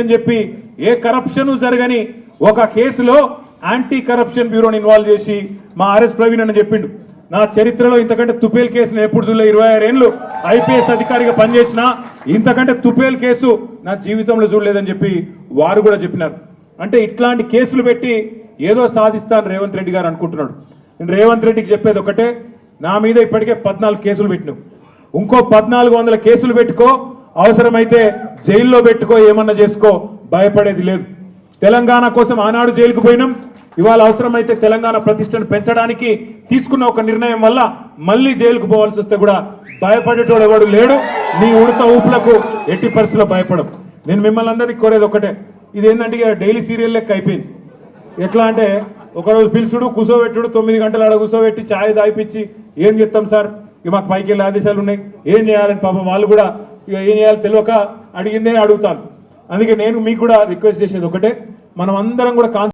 అని చెప్పి ఏ కరప్షన్ జరగని ఒక కేసులో యాంటీ కరప్షన్ బ్యూరోని ఇన్వాల్వ్ చేసి మా ఆర్ఎస్ ప్రవీణ్ అని చెప్పిండు. నా చరిత్రలో ఇంతకంటే తుపేల్ కేసు ఎప్పుడు చూడలే. ఇరవై ఆరేళ్ళు ఐపీఎస్ అధికారిగా పనిచేసిన ఇంతకంటే తుపేల్ కేసు నా జీవితంలో చూడలేదని చెప్పి వారు కూడా చెప్పినారు. అంటే ఇట్లాంటి కేసులు పెట్టి ఏదో సాధిస్తాను రేవంత్ రెడ్డి గారు అనుకుంటున్నాడు. నేను రేవంత్ రెడ్డికి చెప్పేది ఒకటే నా మీద ఇప్పటికే పద్నాలుగు కేసులు పెట్టినావు. ఇంకో పద్నాలుగు వందల కేసులు పెట్టుకో అవసరమైతే జైల్లో పెట్టుకో ఏమన్నా చేసుకో భయపడేది లేదు. తెలంగాణ కోసం ఆనాడు జైలుకు పోయినాం. ఇవాళ అవసరమైతే తెలంగాణ ప్రతిష్టను పెంచడానికి తీసుకున్న ఒక నిర్ణయం వల్ల మళ్ళీ జైలుకు పోవాల్సి వస్తే కూడా భయపడేటోడు ఎవడు లేడు. నీ ఉడత ఊపులకు ఎట్టి పరిస్థితుల్లో భయపడం నేను మిమ్మల్ని అందరినీ కోరేది ఒకటే. ఇది ఇక డైలీ సీరియల్ లెక్క అయిపోయింది. ఎట్లా అంటే ఒకరోజు పిలుచుడు కూసోబెట్టుడు తొమ్మిది గంటలు ఆడ కూసోబెట్టి ఛాయ్ దాయిపించి ఏం చెప్తాం సార్? ఇక మాకు పైకి వెళ్ళే ఆదేశాలు ఉన్నాయి. ఏం చేయాలని? పాపం వాళ్ళు కూడా ఇక ఏం చేయాలి తెలియక అడిగిందే అడుగుతాను. అందుకే నేను మీకు కూడా రిక్వెస్ట్ చేసేది ఒకటే. మనం అందరం కూడా